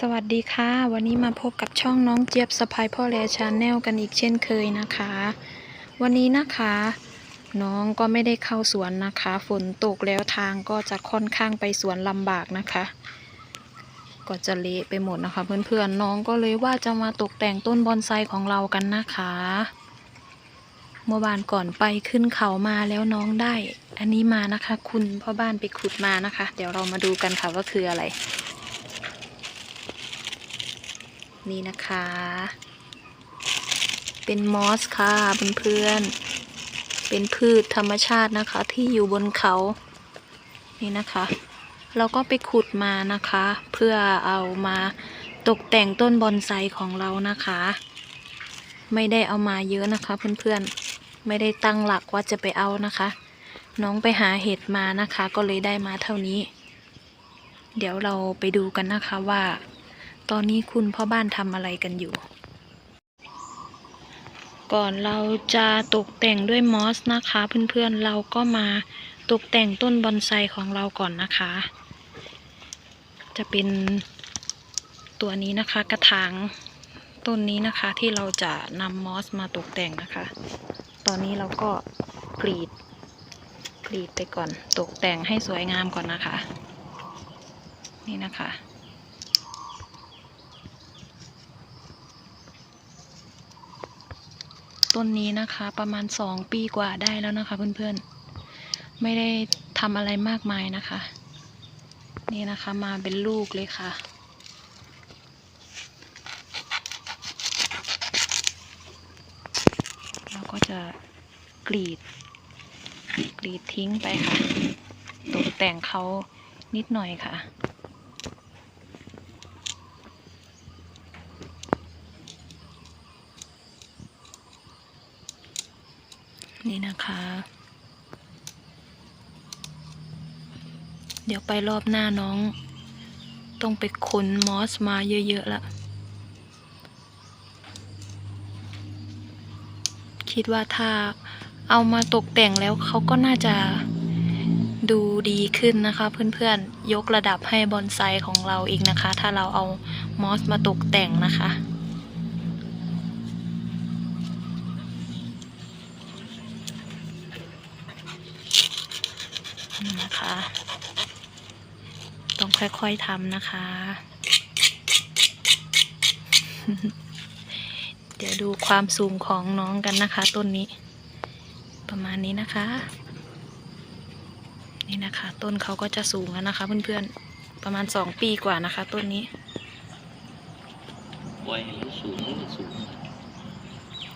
สวัสดีค่ะ วันนี้มาพบกับช่องน้องเจี๊ยบสไปพ่อแลชาแนลกันอีกเช่นเคยนะคะ วันนี้นะคะ น้องก็ไม่ได้เข้าสวนนะคะ ฝนตกแล้วทางก็จะค่อนข้างไปสวนลำบากนะคะ ก็จะเละไปหมดนะคะ เพื่อนๆน้องก็เลยว่าจะมาตกแต่งต้นบอนไซของเรากันนะคะ เมื่อวานก่อนไปขึ้นเขามาแล้วน้องได้ อันนี้มานะคะ คุณพ่อบ้านไปขุดมานะคะ เดี๋ยวเรามาดูกันค่ะว่าคืออะไร นี่นะคะ เป็นมอสค่ะเพื่อนๆเป็นพืชธรรมชาตินะคะ ที่อยู่บนเขา นี่นะคะ เราก็ไปขุดมานะคะ เพื่อเอามาตกแต่งต้นบอนไซของเรานะคะ ไม่ได้เอามาเยอะนะคะเพื่อนๆ ไม่ได้ตั้งหลักว่าจะไปเอานะคะ น้องไปหาเห็ดมานะคะ ก็เลยได้มาเท่านี้ เดี๋ยวเราไปดูกันนะคะว่า ตอนนี้คุณพ่อบ้านทำอะไรกันอยู่ ก่อนเราจะตกแต่งด้วยมอสนะคะ เพื่อนๆเราก็มาตกแต่งต้นบอนไซของเราก่อนนะคะ จะเป็นตัวนี้นะคะกระถางต้นนี้นะคะที่เราจะนำมอสมาตกแต่งนะคะ ตอนนี้เราก็กรีดกรีดไปก่อนตกแต่งให้สวยงามก่อนนะคะ นี่นะคะ ต้นนี้นะคะ ประมาณสองปีกว่าได้แล้วนะคะ เพื่อนๆ ไม่ได้ทำอะไรมากมายนะคะ นี่นะคะมาเป็นลูกเลยค่ะ เราก็จะกรีด กรีดทิ้งไปค่ะ ตกแต่งเขานิดหน่อยค่ะ นี่นะคะ เดี๋ยวไปรอบหน้าน้อง ต้องไปขนมอสมาเยอะๆละ คิดว่าถ้าเอามาตกแต่งแล้วเขาก็น่าจะดูดีขึ้นนะคะเพื่อนๆ ยกระดับให้บอนไซของเราอีกนะคะ ถ้าเราเอามอสมาตกแต่งนะคะ นะคะ ต้องค่อยๆทำนะคะ เดี๋ยวดูความสูงของน้องกันนะคะ ต้นนี้ ประมาณนี้นะคะ นี่นะคะ ต้นเขาก็จะสูงแล้วนะคะเพื่อนๆ ประมาณสองปีกว่านะคะ ต้นนี้ปล่อยให้มันสูงมันก็สูง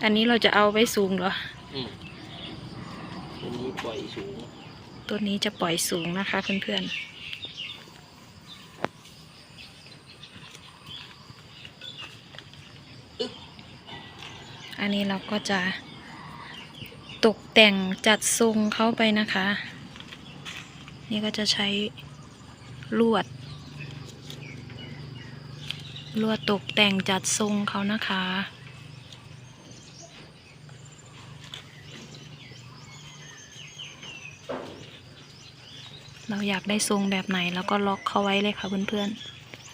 อันนี้เราจะเอาไว้สูงเหรอ อืมตัวนี้ปล่อยสูง ต้นนี้จะปล่อยสูงนะคะเพื่อนๆอันนี้เราก็จะตกแต่งจัดทรงเข้าไปนะคะ นี่ก็จะใช้ลวด ลวดตกแต่งจัดทรงเขานะคะ เราอยากได้ทรงแบบไหนแล้วก็ล็อกเขาไว้เลยค่ะเพื่อน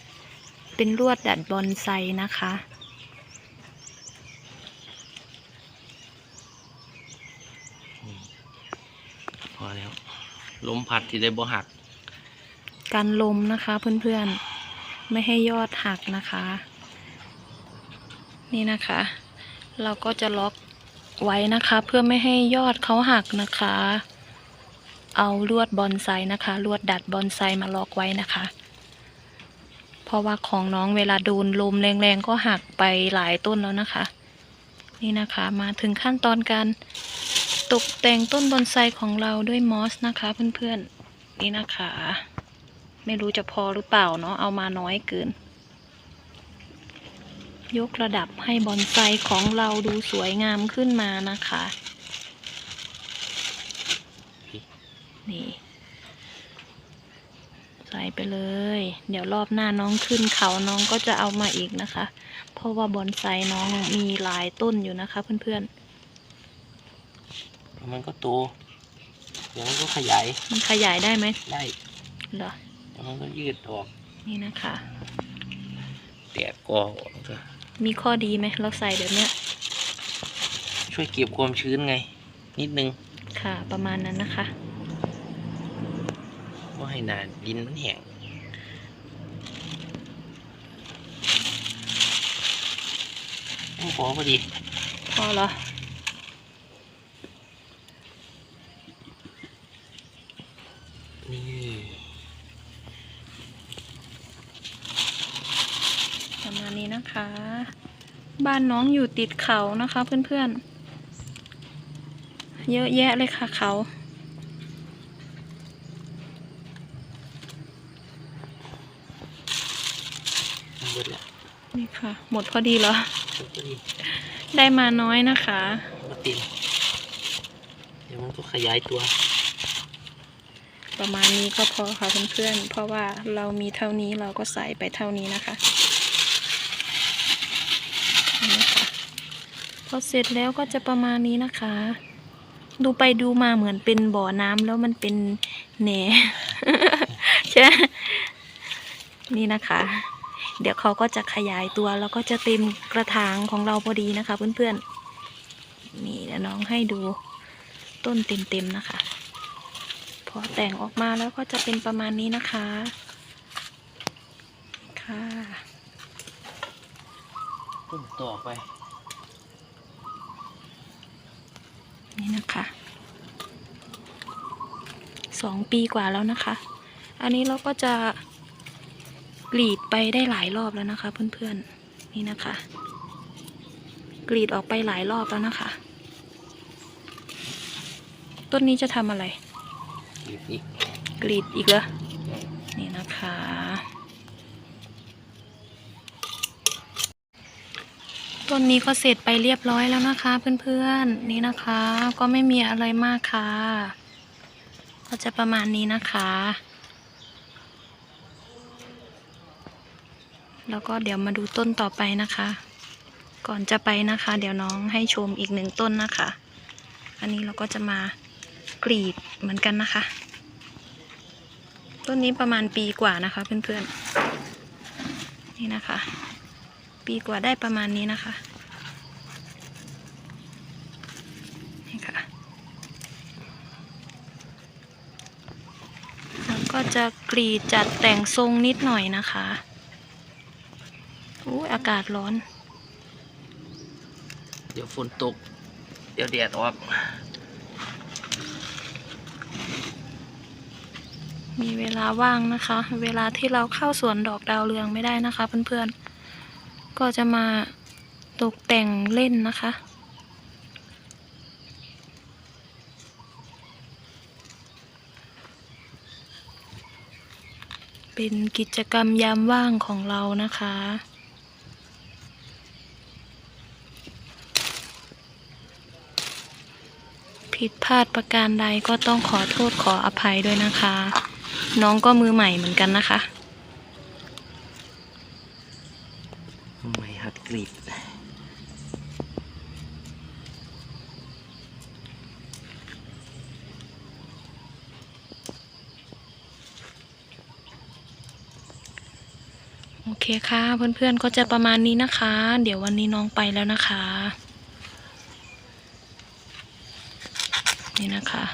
ๆ เป็นลวดดัดบอนไซนะคะ พอแล้ว ลมพัดที่ได้บ่หักกันลมนะคะเพื่อนๆ ไม่ให้ยอดหักนะคะ นี่นะคะ เราก็จะล็อกไว้นะคะ เพื่อไม่ให้ยอดเขาหักนะคะ เอาลวดบอนไซนะคะ ลวดดัดบอนไซมาล็อกไว้นะคะ เพราะว่าของน้องเวลาโดนลมแรงๆก็หักไปหลายต้นแล้วนะคะ นี่นะคะมาถึงขั้นตอนการตกแต่งต้นบอนไซของเราด้วยมอสนะคะเพื่อนๆ นี่นะคะ ไม่รู้จะพอหรือเปล่าเนาะเอามาน้อยเกิน ยกระดับให้บอนไซของเราดูสวยงามขึ้นมานะคะ นี่ ใส่ไปเลย เดี๋ยวรอบหน้าน้องขึ้นเขาน้องก็จะเอามาอีกนะคะ เพราะว่าบอนไซน้องมีหลายต้นอยู่นะคะ เพื่อนมันก็โตเดี๋ยวมันก็ขยายๆมันขยายได้ไหมได้เหรอแล้วมันก็ยืดออกนี่นะคะแดดก็จะมีข้อดีไหมเราใส่แบบเนี้ยช่วยเก็บความชื้นไง นิดนึงค่ะประมาณนั้นนะคะว่า ให้หนาดินมันแห้งโอ้พอพอดี พอเหรอนี่ประมาณนี้นะคะ บ้านน้องอยู่ติดเขานะคะเพื่อนๆ เยอะแยะเลยค่ะเขา มันเบิดละนี่ค่ะ หมดพอดีเหรอพอดีได้มาน้อยนะคะ มาเต็มเดี๋ยวมันก็ขยายตัว ประมาณนี้ก็พอค่ะเพื่อนๆ เพราะว่าเรามีเท่านี้เราก็ใส่ไปเท่านี้นะคะนี่ค่ะพอเสร็จแล้วก็จะประมาณนี้นะคะ ดูไปดูมาเหมือนเป็นบ่อน้ำแล้วมันเป็นแหน ใช่ไหมนี่นะคะ เดี๋ยวเขาก็จะขยายตัวแล้วก็จะเต็มกระถางของเราพอดีนะคะ เพื่อนๆนี่เดี๋ยวน้องให้ดูต้นเต็มๆนะคะ พอแต่งออกมาแล้วก็จะเป็นประมาณนี้นะคะค่ะต้นต่อไป นี่นะคะสองปีกว่าแล้วนะคะ อันนี้เราก็จะ กรีดไปได้หลายรอบแล้วนะคะ เพื่อนๆนี่นะคะ กรีดออกไปหลายรอบแล้วนะคะ ต้นนี้จะทำอะไรกอีกกรีดอีกเหรอนี่นะคะต้นนี้ก็เสร็จไปเรียบร้อยแล้วนะคะ เพื่อนๆนี่นะคะ ก็ไม่มีอะไรมากค่ะ ก็จะประมาณนี้นะคะ แล้วก็เดี๋ยวมาดูต้นต่อไปนะคะ ก่อนจะไปนะคะ เดี๋ยวน้องให้ชมอีกหนึ่งต้นนะคะ อันนี้เราก็จะมากรีดเหมือนกันนะคะ ต้นนี้ประมาณปีกว่านะคะ เพื่อนๆ นี่นะคะ ปีกว่าได้ประมาณนี้นะคะนี่ค่ะแล้วก็จะกรีดจัดแต่งทรงนิดหน่อยนะคะ อู้อากาศร้อน เดี๋ยวฝนตก เดี๋ยวแดดออก มีเวลาว่างนะคะ เวลาที่เราเข้าสวนดอกดาวเรืองไม่ได้นะคะ เพื่อนๆ ก็จะมาตกแต่งเล่นนะคะเป็นกิจกรรมยามว่างของเรานะคะ ผิดพลาดประการใดก็ต้องขอโทษขออภัยด้วยนะคะ น้องก็มือใหม่เหมือนกันนะคะไม่หัดกรีดโอเคค่ะ เพื่อนๆก็จะประมาณนี้นะคะ เดี๋ยววันนี้น้องไปแล้วนะคะ นี่นะคะ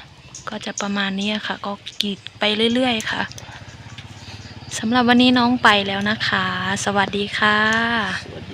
ก็จะประมาณนี้ค่ะ ก็กรีดไปเรื่อยๆค่ะสำหรับวันนี้น้องไปแล้วนะคะ สวัสดีค่ะสวัส